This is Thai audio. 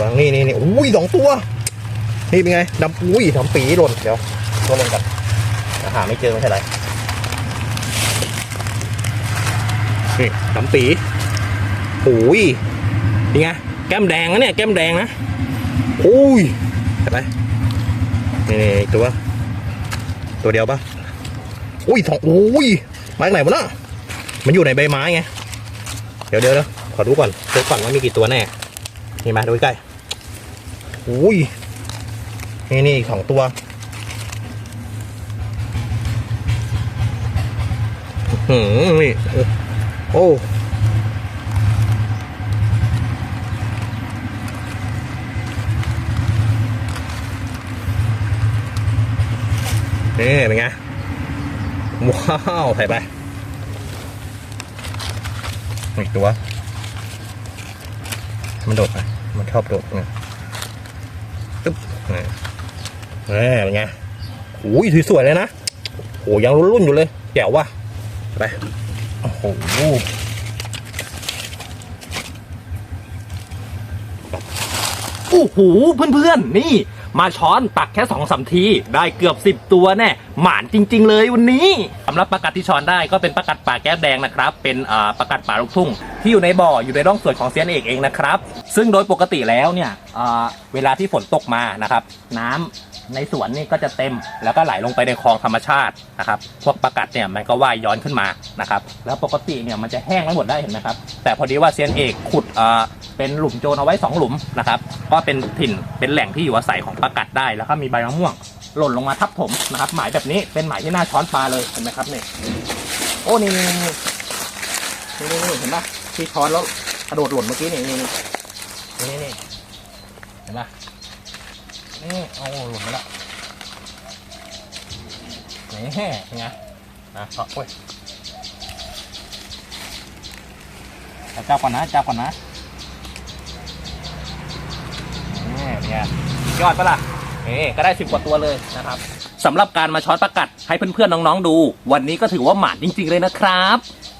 ตัวนี่นี่นี่อุ้ยสองตัว นี่เป็นไงดำอุ้ยดำปีหล่นเดี๋ยวตัวลงกันหาไม่เจอไม่ใช่ไรนี่ดำปีอุ้ยนี่ไงแก้มแดงนะเนี่ยแก้มแดงนะอุ้ยเห็นไหมนี่นี่ตัว ตัวเดียวปะอุ้ยสองอุ้ยมาจากไหนวะเนาะมันอยู่ในใบไม้ไงเดี๋ยวเดี๋ยวเดี๋ยวขอดูก่อนเช็คก่อนว่ามีกี่ตัวแน่นี่มาดูใกล้ อุ้ยนี่นี่อีกสองตัว หืมนี่ โอ้นี่เป็นไง ว้าวใส่ไป อีกตัว มันโดดไปมันชอบโดดไงตึ๊บ นี่เออเป็นไงโอ้ยสวยๆเลยนะโอ้ยังรุ่นๆอยู่เลยแจ๋วว่ะไปโอ้โหโอ้โหเพื่อนๆนี่ มาช้อนตักแค่สองสามทีได้เกือบสิบ10 ตัวแน่หมานจริง ๆ เลยวันนี้สำหรับปลากัดที่ช้อนได้ก็เป็นปลากัดป่าแก้มแดงนะครับ เป็นปลากัดป่าลูกทุ่ง ที่อยู่ในบ่ออยู่ในร่องสวนของเซียนเอกเองนะครับ ซึ่งโดยปกติแล้วเนี่ยเวลาที่ฝนตกมานะครับ น้ำในสวนนี่ก็จะเต็มแล้วก็ไหลลงไปในคลองธรรมชาตินะครับ พวกปลากัดเนี่ยมันก็ว่ายย้อนขึ้นมานะครับ แล้วปกติเนี่ยมันจะแห้งไว้หมดได้เห็นไหมครับ แต่พอดีว่าเซียนเอกขุด เป็นหลุมโจรเอาไว้สองหลุมนะครับก็เป็นถิ่นเป็นแหล่งที่อยู่อาศัยของปลากัดได้แล้วก็มีใบมะม่วงหล่นลงมาทับถมนะครับหมายแบบนี้เป็นหมายที่น่าช้อนปลาเลยเห็นไหมครับนี่โอ้นี่นี่นี่นี่เห็นปะที่ช้อนแล้วกระโดดหล่นเมื่อกี้นี่นี่นี่นี่นี่เห็นปะนี่เอาหล่นไปแล้วนี่เป็นไงนะเอาโอ้ยเจับก่อนนะจับก่อนนะนี่ เนี่ยอดปะล่ะเอ๊ก็ได้สิบกว่าตัวเลยนะครับสำหรับการมาช้อนประกัดให้เพื่อนๆน้องๆดู วันนี้ก็ถือว่าหมานจริง ๆเลยนะครับ